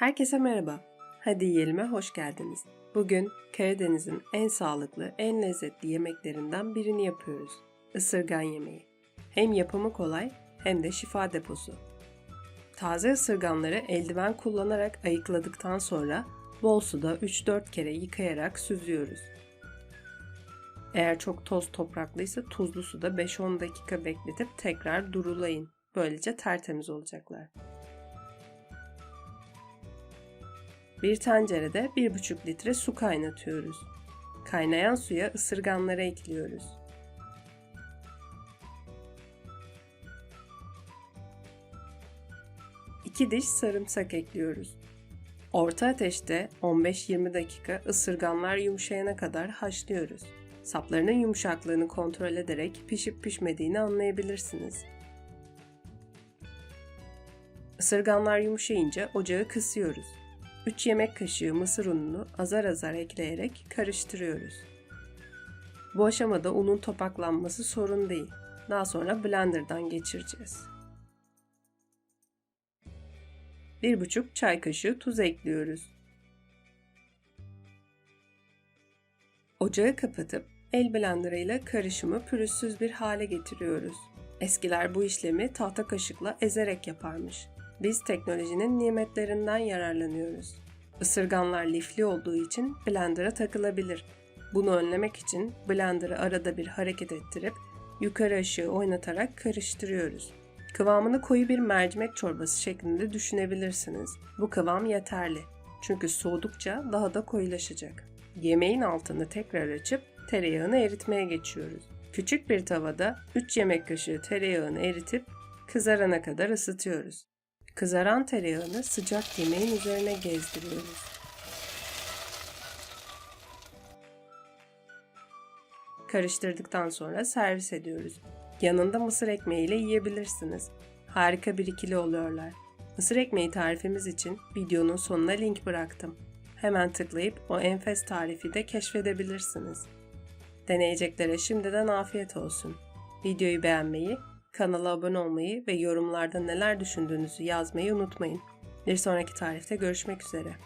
Herkese merhaba. Hadi yiyelim'e hoş geldiniz. Bugün Karadeniz'in en sağlıklı, en lezzetli yemeklerinden birini yapıyoruz. Isırgan yemeği. Hem yapımı kolay hem de şifa deposu. Taze ısırganları eldiven kullanarak ayıkladıktan sonra bol suda 3-4 kere yıkayarak süzüyoruz. Eğer çok toz topraklıysa tuzlu suda 5-10 dakika bekletip tekrar durulayın. Böylece tertemiz olacaklar. Bir tencerede 1,5 litre su kaynatıyoruz. Kaynayan suya ısırganları ekliyoruz. İki diş sarımsak ekliyoruz. Orta ateşte 15-20 dakika ısırganlar yumuşayana kadar haşlıyoruz. Saplarının yumuşaklığını kontrol ederek pişip pişmediğini anlayabilirsiniz. Isırganlar yumuşayınca ocağı kısıyoruz. 3 yemek kaşığı mısır ununu azar azar ekleyerek karıştırıyoruz. Bu aşamada unun topaklanması sorun değil. Daha sonra blenderdan geçireceğiz. 1,5 çay kaşığı tuz ekliyoruz. Ocağı kapatıp el blenderıyla karışımı pürüzsüz bir hale getiriyoruz. Eskiler bu işlemi tahta kaşıkla ezerek yaparmış. Biz teknolojinin nimetlerinden yararlanıyoruz. Isırganlar lifli olduğu için blender'a takılabilir. Bunu önlemek için blender'ı arada bir hareket ettirip yukarı aşağı oynatarak karıştırıyoruz. Kıvamını koyu bir mercimek çorbası şeklinde düşünebilirsiniz. Bu kıvam yeterli. Çünkü soğudukça daha da koyulaşacak. Yemeğin altını tekrar açıp tereyağını eritmeye geçiyoruz. Küçük bir tavada 3 yemek kaşığı tereyağını eritip kızarana kadar ısıtıyoruz. Kızaran tereyağını sıcak yemeğin üzerine gezdiriyoruz. Karıştırdıktan sonra servis ediyoruz. Yanında mısır ekmeği ile yiyebilirsiniz. Harika bir ikili oluyorlar. Mısır ekmeği tarifimiz için videonun sonuna link bıraktım. Hemen tıklayıp o enfes tarifi de keşfedebilirsiniz. Deneyeceklere şimdiden afiyet olsun. Videoyu beğenmeyi, kanala abone olmayı ve yorumlarda neler düşündüğünüzü yazmayı unutmayın. Bir sonraki tarifte görüşmek üzere.